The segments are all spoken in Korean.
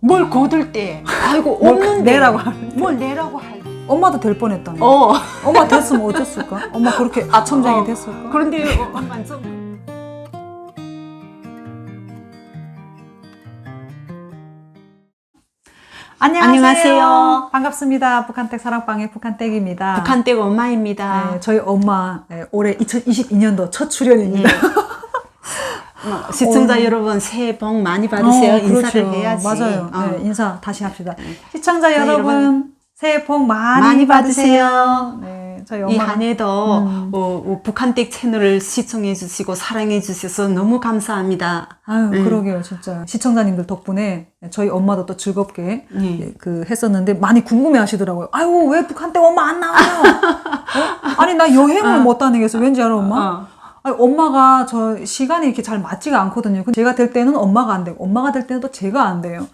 뭘 거둘 때 아이고 뭘 없는데 내라고 할 뭘 내라고 할 엄마도 될 뻔했다니. 어. 엄마 됐으면 어땠을까? 엄마 그렇게 아첨장이 어. 됐을까? 그런데 어, 엄마 좀 안녕하세요. 안녕하세요. 반갑습니다. 북한댁 사랑방의 북한댁입니다. 북한댁 엄마입니다. 네, 저희 엄마 네, 올해 2022년도 첫 출연입니다. 어, 시청자 여러분 새해 복 많이 받으세요. 어, 인사를 그렇죠. 해야지. 맞아요. 어. 네, 인사 다시 합시다. 시청자 네, 여러분, 여러분, 새해 복 많이, 많이 받으세요. 받으세요. 네, 저희 이 엄마 한 해도 음. 어, 어, 북한댁 채널을 시청해 주시고 사랑해 주셔서 너무 감사합니다. 아유, 음. 그러게요, 진짜. 시청자님들 덕분에 저희 엄마도 또 즐겁게 네. 예, 그 했었는데 많이 궁금해 하시더라고요. 아유, 왜 북한댁 엄마 안 나와요? 어? 아니, 나 여행을 못 다니겠어. 왠지 알아, 엄마? 어. 아니, 엄마가 저 시간이 이렇게 잘 맞지가 않거든요. 제가 될 때는 엄마가 안 되고, 엄마가 될 때는 또 제가 안 돼요.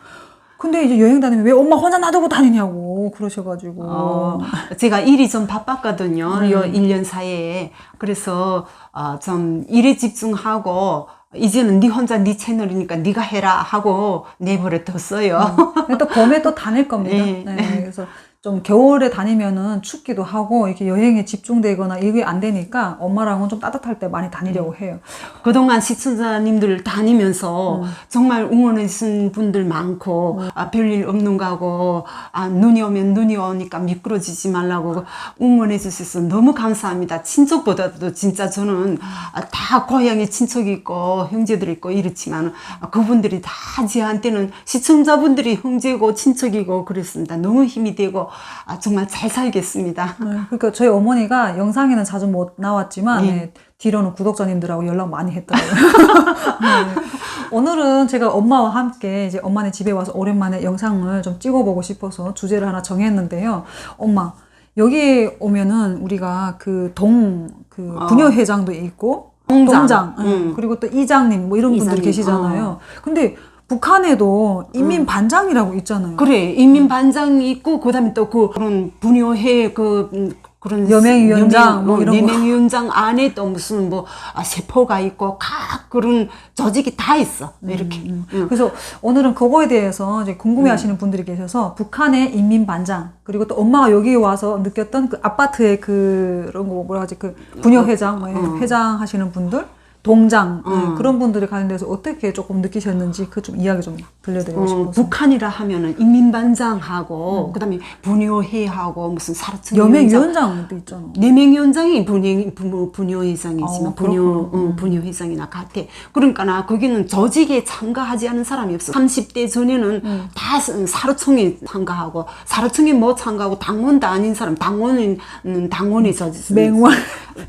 근데 이제 여행 다니면 왜 엄마 혼자 놔두고 다니냐고 그러셔가지고. 어, 제가 일이 좀 바빴거든요. 네. 요 1년 사이에. 그래서 어, 좀 일에 집중하고 이제는 네 혼자 네 채널이니까 네가 해라 하고 내버려 뒀어요. 근데 또 봄에 또 다닐 겁니다. 네. 네, 그래서 좀 겨울에 다니면은 춥기도 하고 이렇게 여행에 집중되거나 이게 안 되니까 엄마랑은 좀 따뜻할 때 많이 다니려고 해요. 그동안 시청자님들 다니면서 음. 정말 응원해 주신 분들 많고 아, 별일 없는가 하고 아, 눈이 오면 눈이 오니까 미끄러지지 말라고 응원해 주셔서 너무 감사합니다. 친척보다도 진짜 저는 아, 다 고향에 친척이 있고 형제들이 있고 이렇지만 아, 그분들이 다 저한테는 시청자분들이 형제고 친척이고 그랬습니다. 너무 힘이 되고 아, 정말 잘 살겠습니다. 네, 그러니까 저희 어머니가 영상에는 자주 못 나왔지만 네. 네, 뒤로는 구독자님들하고 연락 많이 했더라고요. 네. 오늘은 제가 엄마와 함께 이제 엄마네 집에 와서 오랜만에 영상을 좀 찍어보고 싶어서 주제를 하나 정했는데요. 엄마 여기 오면은 우리가 그 동그 어. 부녀회장도 있고 동장. 동장, 응. 응. 그리고 또 이장님 뭐 이런 분들이 이장님, 계시잖아요. 근데 북한에도 인민 반장이라고 있잖아요. 그래 인민 반장이 있고 그다음에 또 그 그런 분녀회 그 음, 그런 여맹위원장 뭐 이런 거. 여맹위원장 안에 또 무슨 뭐 아, 세포가 있고 각 그런 조직이 다 있어 이렇게 응. 그래서 오늘은 그거에 대해서 이제 궁금해 하시는 분들이 계셔서 북한의 인민 반장, 그리고 또 엄마가 여기 와서 느꼈던 그 아파트의 그런 거 뭐라 하지, 그 부녀회장, 뭐 어. 회장 하시는 분들, 동장, 어. 네, 그런 분들이 관련돼서 어떻게 조금 느끼셨는지 그 좀 이야기 좀 들려드리고 어, 싶어서. 북한이라 하면은 인민반장하고 그다음에 분녀회하고 무슨 사르천 여맹위원장도 있잖아. 내명위원장이 분여회장이지만 어, 분여, 그렇구나. 어, 분여회장이나 같아. 그러니까 나 거기는 조직에 참가하지 않은 사람이 없어. 30대 전에는 음. 다 사르총에 참가하고 사르총에 못 참가하고 당원도 아닌 사람 당원은 음, 당원이 저지. 맹원.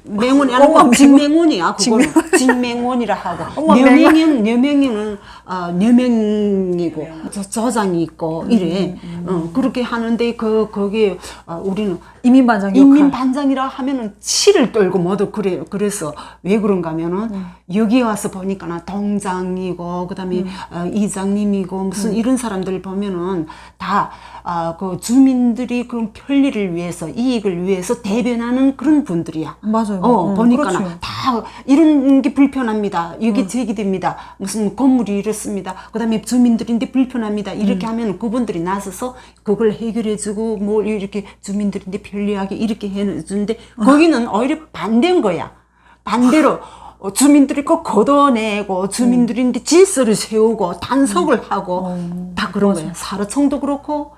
맹원이 엄마 아니고 맹원. 직맹원이야. 그거는 직맹원이라 하고. 엄마 녀명은 녀명이는 어, 녀명이고 저, 저장이 있고 음, 이래. 어, 그렇게 하는데 그 거기 어, 우리는 인민반장 역할. 인민 반장이라 하면은 치를 떨고 뭐도 그래 그래서 왜 그런가 하면은 음. 여기 와서 보니까 나 동장이고 그다음에 음. 어, 이장님이고 무슨 이런 사람들 보면은 다 그 주민들이 그런 편리를 위해서 이익을 위해서 대변하는 그런 분들이야. 맞아요. 어, 음, 보니까 그렇지. 나다 이런 게 불편합니다. 여기 제기됩니다. 무슨 건물이 이 렇습니다. 그 다음에 주민들인데 불편합니다. 이렇게 하면 그분들이 나서서 그걸 해결해주고 뭐 이렇게 주민들인데 편리하게 이렇게 해주는데 거기는 오히려 반대인 거야. 반대로 어, 주민들이 꼭 걷어내고 주민들인데 질서를 세우고 단속을 하고 다 그런 거야. 사르총도 그렇고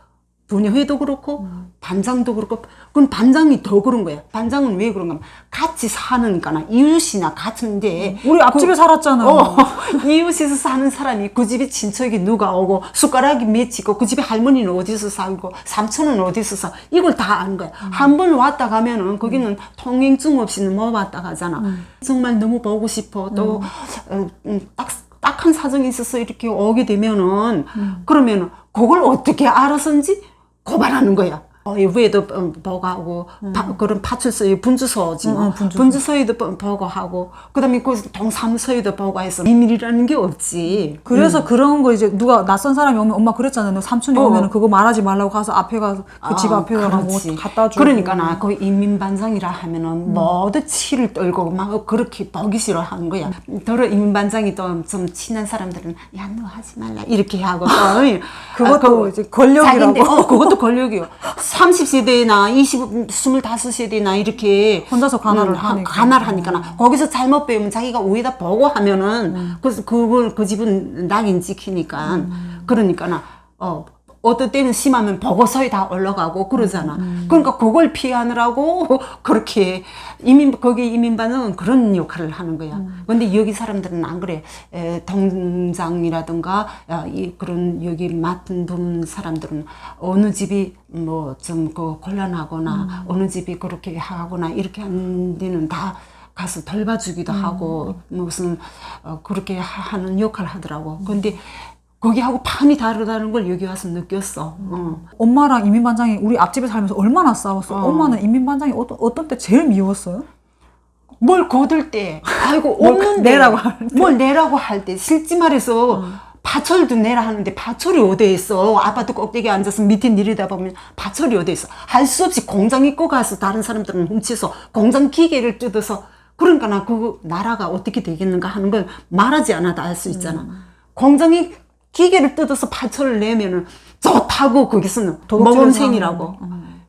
분회도 그렇고 반장도 그렇고 그건 반장이 더 그런 거야. 반장은 왜 그런가 같이 사는거나 이웃이나 같은데 우리 앞집에 살았잖아. 어, 이웃에서 사는 사람이 그 집에 친척이 누가 오고 숟가락이 맺히고 그 집에 할머니는 어디서 살고 삼촌은 어디서 사 이걸 다 아는 거야. 한번 왔다 가면은 거기는 통행증 없이는 못 왔다 가잖아. 정말 너무 보고 싶어. 또 어, 음, 딱 딱한 사정이 있어서 이렇게 오게 되면은 그러면은 그걸 어떻게 알아서인지 고발하는 거야. 어, 외에도 어, 보고하고 파- 그런 파출소의 분주소지 뭐 음, 음, 분주소. 분주소에도 보- 보고하고 그다음에 그 동사무소에도 보고해서 비밀이라는 게 없지. 그래서 그런 거 이제 누가 낯선 사람이 오면 엄마 그랬잖아요. 너 삼촌이 어. 오면 그거 말하지 말라고 가서 앞에 가서 그집 아, 앞에 가고 그렇지. 갖다 주고. 그러니까 나 그 인민반장이라 하면은 음. 모두 치를 떨고 막 그렇게 보기 싫어하는 거야. 더러 인민반장이 또 좀 친한 사람들은 야 너 하지 말라 이렇게 하고 또 그것도 아, 이제 권력이라고. 자기인데, 어, 그것도 권력이요. 30세대나 20, 25세대나 이렇게 혼자서 관할을 음, 하- 하니까. 관할하니까 거기서 잘못 배우면 자기가 위에다 보고 하면은 음. 그래서 그걸 그 집은 낙인 찍히니까 음. 그러니까 나 어. 어떨 때는 심하면 보고서에 다 올라가고 그러잖아. 음. 그러니까 그걸 피하느라고 그렇게 이민 거기 이민반은 그런 역할을 하는 거야. 음. 근데 여기 사람들은 안 그래. 에, 동장이라든가 야, 이 그런 여기 맡은 분 사람들은 어느 집이 뭐 좀 그 곤란하거나 음. 어느 집이 그렇게 하거나 이렇게 한 데는 다 가서 돌봐주기도 음. 하고 무슨 어, 그렇게 하- 하는 역할을 하더라고. 근데 거기하고 판이 다르다는 걸 여기 와서 느꼈어. 어. 엄마랑 이민반장이 우리 앞집에 살면서 얼마나 싸웠어. 어. 엄마는 이민반장이 어떤 어떤 때 제일 미웠어요? 뭘 거둘 때, 아이고 뭘 없는데 내라고 할뭘 내라고 할 때, 실지 말해서 파철도 내라 하는데 파철이 어디에 있어? 아파트 꼭대기에 앉아서 밑에 내리다 보면 파철이 어디에 있어? 할 수 없이 공장 입고 가서 다른 사람들은 훔쳐서 공장 기계를 뜯어서 그러니까 나 그 나라가 어떻게 되겠는가 하는 걸 말하지 않아도 알 수 있잖아. 공장이 기계를 뜯어서 파철을 내면은 좋다고 거기서는 모범생이라고.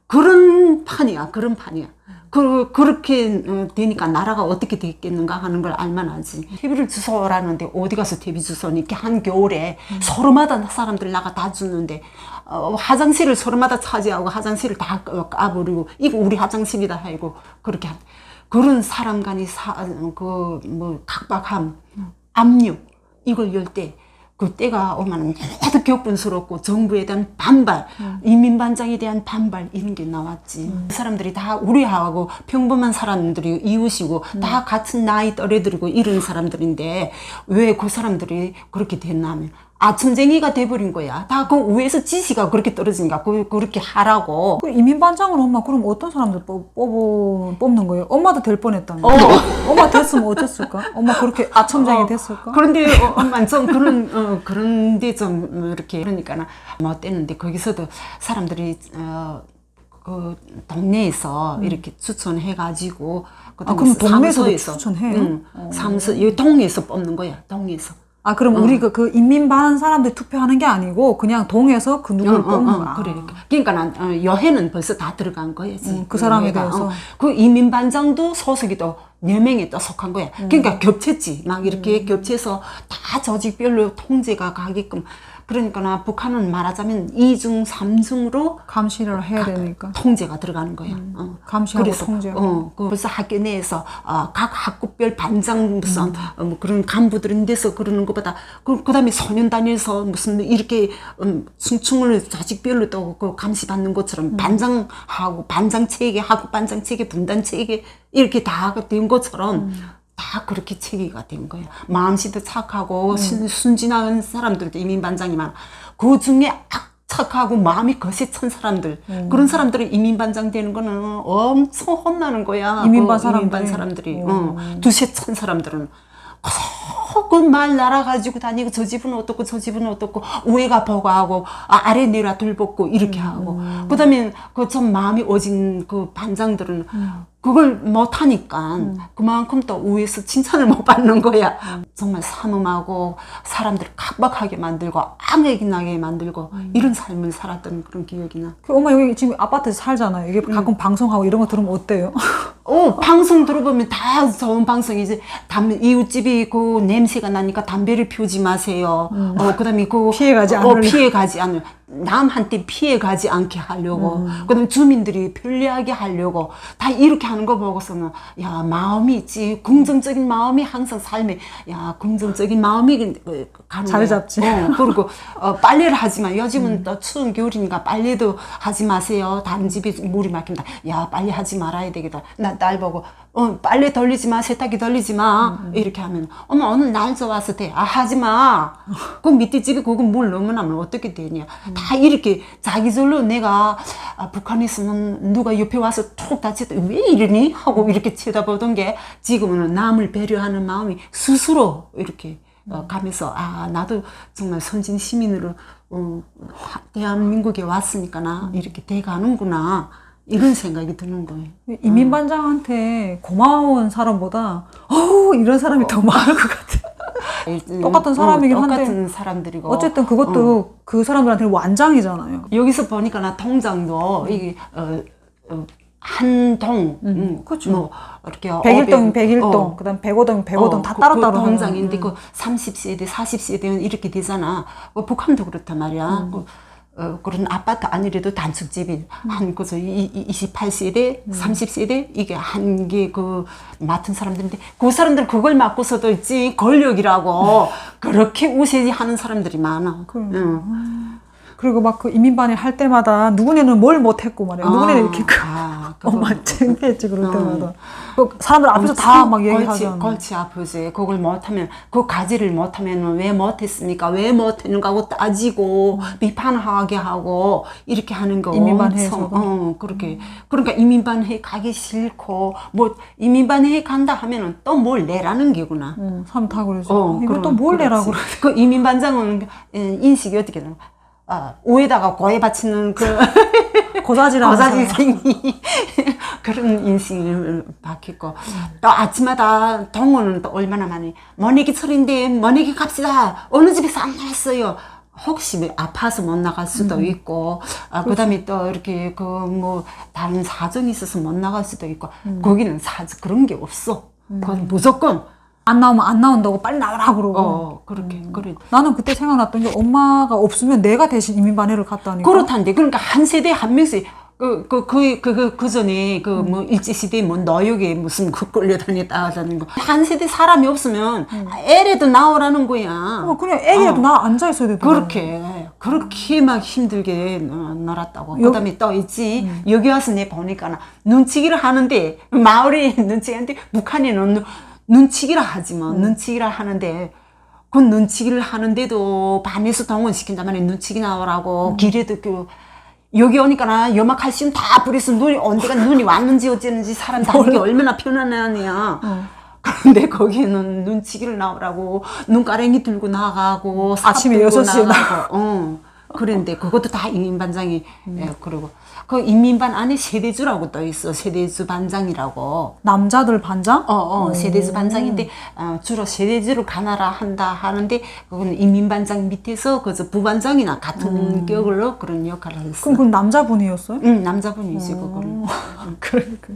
그런 판이야, 그런 판이야. 그, 그렇게 어, 되니까 나라가 어떻게 됐겠는가 하는 걸 알만 하지. TV를 주소라는데 어디 가서 TV 주소니? 이렇게 한겨울에 서로마다 사람들 나가 다 주는데, 어, 화장실을 서로마다 차지하고 화장실을 다 까- 까버리고, 이거 우리 화장실이다 하고, 그렇게 한. 그런 사람 간의 사, 그, 뭐, 각박함, 압력, 이걸 열 때, 그 때가 오면 모두 격분스럽고 정부에 대한 반발, 인민반장에 대한 반발 이런 게 나왔지. 그 사람들이 다 우리하고 평범한 사람들이 이웃이고 다 같은 나이 또래들이고 이런 사람들인데 왜 그 사람들이 그렇게 됐나 하면 아첨쟁이가 돼버린 거야. 다 그 위에서 지시가 그렇게 떨어지니까 그, 그렇게 하라고. 그 이민반장은 엄마 그럼 어떤 사람들 뽑, 뽑, 뽑는 거예요? 엄마도 될 뻔했다며. 어. 엄마 됐으면 어땠을까? 엄마 그렇게 아첨장이 어, 됐을까? 그런데 어, 엄마 좀 그런 어, 그런데 좀 이렇게 그러니까 뭐 어땠는데 거기서도 사람들이 어, 그 동네에서 이렇게 추천해가지고 아, 그럼 동네에서도 사무소에서, 추천해요? 응, 사무소 이 동네에서 뽑는 거야 동네에서. 아 그럼 우리 그, 그 인민반 사람들 투표하는 게 아니고 그냥 동에서 그 누구를 어, 어, 뽑는 어, 거야. 그래. 그러니까 난 어, 여해는 벌써 다 들어간 거야지. 음, 그 사람에. 대해서. 어, 그 이민반장도 소속이 또네 명에 또 속한 거야. 음. 그러니까 겹쳤지. 막 이렇게 겹쳐서 다 조직별로 통제가 가게끔. 그러니까 나 북한은 말하자면 이중삼중로 감시를 해야 되니까. 통제가 들어가는 거야. 어. 감시하고 그래서, 통제하고. 어, 그 벌써 학교 내에서 어, 각 학급별 반장 무슨 음. 어, 뭐 그런 간부들인 데서 그러는 것보다 그 그다음에 소년단에서 무슨 이렇게 음, 충충을 조직별로 또 그 감시받는 음. 것처럼 반장하고 반장 체계 학급 반장 체계 분단 체계 이렇게 다 된 것처럼. 음. 다 그렇게 체계가 된 거야. 마음씨도 착하고 음. 순, 순진한 사람들도 이민 반장이 많아. 그 중에 악착하고 마음이 거세찬 사람들 음. 그런 사람들이 이민 반장 되는 거는 엄청 혼나는 거야. 이민반 그 사람들이? 이민반 사람들이 어, 두세 찬 사람들은 그말 날아가지고 다니고 저 집은 어떻고 저 집은 어떻고 위에가 보고하고 아, 아래 내라 돌벗고 음. 이렇게 하고 그다음에 그좀 마음이 오진 그 반장들은 음. 그걸 못 하니까 그만큼 또 위에서 칭찬을 못 받는 거야. 음. 정말 삼엄하고 사람들을 각박하게 만들고 악하게 나게 만들고 음. 이런 삶을 살았던 그런 기억이 나. 그 엄마 여기 지금 아파트에서 살잖아요. 이게 가끔 방송하고 이런 거 들으면 어때요? 어, 방송 들어보면 다 좋은 방송이지. 담, 이웃집이 그 냄새가 나니까 담배를 피우지 마세요. 어, 그 다음에 그. 음. 피해가지 어, 않으려. 피해가지 않을. 남한테 피해가지 않게 하려고. 음. 그 다음에 주민들이 편리하게 하려고. 다 이렇게 하는 거 보고서는, 야, 마음이 있지. 긍정적인 마음이 항상 삶에, 야, 긍정적인 마음이 그, 가는 자리 거야. 잡지. 어, 그리고 어, 빨래를 하지 마. 요즘은 또 추운 겨울이니까 빨래도 하지 마세요. 다른 집이 물이 막힌다. 야 빨래 하지 말아야 되겠다. 나딸 보고 어, 빨래 돌리지 마 세탁기 돌리지 마. 음, 이렇게 하면 엄마 오늘 날 좋아서 돼 아 하지 마그 밑에 집에 그거 물 넣으면 하면 어떻게 되냐. 음. 다 이렇게 자기 절로 내가 아, 북한에 있으면 누가 옆에 와서 툭 다쳤다. 왜 이러니? 하고 이렇게 쳐다보던 게 지금은 남을 배려하는 마음이 스스로 이렇게 어, 가면서 아 나도 정말 선진 시민으로 어, 하- 대한민국에 왔으니까 나 이렇게 돼가는구나 이런 생각이 드는 거예요. 이민 반장한테 고마운 사람보다 어우 이런 사람이 더 많을 것 같아. 똑같은 사람이긴 한데 똑같은 사람들이고 어쨌든 그것도 그 사람들한테는 완장이잖아요. 여기서 보니까 나 통장도 이게 어, 어, 한동 음, 그렇죠. 뭐 이렇게 101동, 101동, 어, 그다음 105동, 105동 다 그- 따로따로 그 하는 통장인데 그 30세대, 40세대는 이렇게 되잖아. 어, 북한도 그렇단 말이야. 그, 어, 그런 아파트 아니래도 단축집이 한 그저 이- 이- 28세대, 30세대 이게 한 개 그 맡은 사람들인데 그 사람들 그걸 맡고서도 있지 권력이라고 그렇게 우세하는 사람들이 많아. 응. 그리고 막 그 이민반에 할 때마다 누구네는 뭘 못했고 말이야. 누구네는 이렇게 그 아, 엄마 창피했지 그럴 어. 때마다. 그 사람들 앞에서 다막 골치, 얘기하잖아. 골치 아프지. 그걸 못하면, 그 가지를 못하면 왜 못했습니까? 왜 못했는가 하고 따지고, 비판하게 하고, 이렇게 하는 거. 이민반 엄청, 회에서도? 어, 그렇게. 그러니까 이민반회 가기 싫고, 뭐, 이민반회 간다 하면은 또 뭘 내라는 게구나. 어, 사람 다 그러죠. 어, 이거 그럼, 또뭘 내라고. 그 이민반장은 에, 인식이 어떻게 되나? 아, 오에다가 고에 바치는 그, 사람. 거자질생이 그런 인식을 바뀌고 또 아침마다 동호는 또 얼마나 많이 머니기 철인데 머니기 갑시다. 어느 집에서 안 나왔어요. 혹시 뭐 아파서 못 나갈 수도 있고 아, 그다음에 또 이렇게 그 뭐 다른 사정이 있어서 못 나갈 수도 있고 거기는 사 그런 게 없어. 그건 무조건 안 나오면 안 나온다고 빨리 나가라 그러고. 어 그렇게 그래 나는 그때 생각났던 게 엄마가 없으면 내가 대신 이민반회를 갔다니까. 그렇단데. 그러니까 한 세대 한 명씩. 그 그 그 그 그 전에 그 뭐 일제 시대 뭐 노역에 무슨 그 끌려다녔다 하자는 거. 한 세대 사람이 없으면 애래도 나오라는 거야. 어, 그냥 애기라도 나 앉아 있어야 되더라. 그렇게. 그렇게 막 힘들게 어, 놀았다고. 여- 그다음에 또 있지. 여기 와서 내 보니까 눈치기를 하는데 마을에 눈치기하는데 북한에는 눈- 눈치기를 하지 뭐 눈치기를 하는데 그 눈치기를 하는데도 반에서 동원시킨단 말이야 눈치기 나오라고 길에도 그 여기 오니까 나 염화칼슘 다 뿌려서 눈이 언제가 눈이 왔는지 어쨌는지 사람 다니기 얼마나 편안하냐. 그런데 거기는 눈치기를 나오라고 눈가랭이 들고 나가고 삽 아침에 여섯 시에 나가고. 어. 그런데 그것도 다 인민반장이 예, 그러고 그 인민반 안에 세대주라고 또 있어 세대주 반장이라고 남자들 반장? 어, 어, 세대주 반장인데 어, 주로 세대주를 가나라 한다 하는데 그건 인민반장 밑에서 그저 부반장이나 같은 격으로 그런 역할을 했어. 그럼 그건 남자분이었어요? 응, 남자분이지 그거는. 그러니까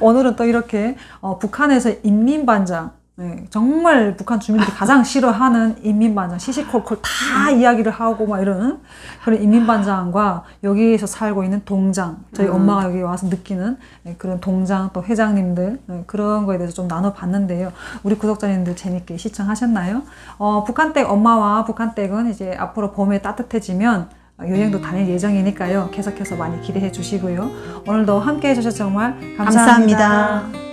오늘은 또 이렇게 어, 북한에서 인민반장 네, 정말 북한 주민들이 가장 싫어하는 인민반장 시시콜콜 다 이야기를 하고 막 이러는 그런 인민반장과 여기에서 살고 있는 동장 저희 엄마가 여기 와서 느끼는 네, 그런 동장 또 회장님들 네, 그런 거에 대해서 좀 나눠봤는데요 우리 구독자님들 재밌게 시청하셨나요? 어, 북한댁 엄마와 북한댁은 이제 앞으로 봄에 따뜻해지면 여행도 다닐 예정이니까요. 계속해서 많이 기대해 주시고요. 오늘도 함께 해 주셔서 정말 감사합니다. 감사합니다.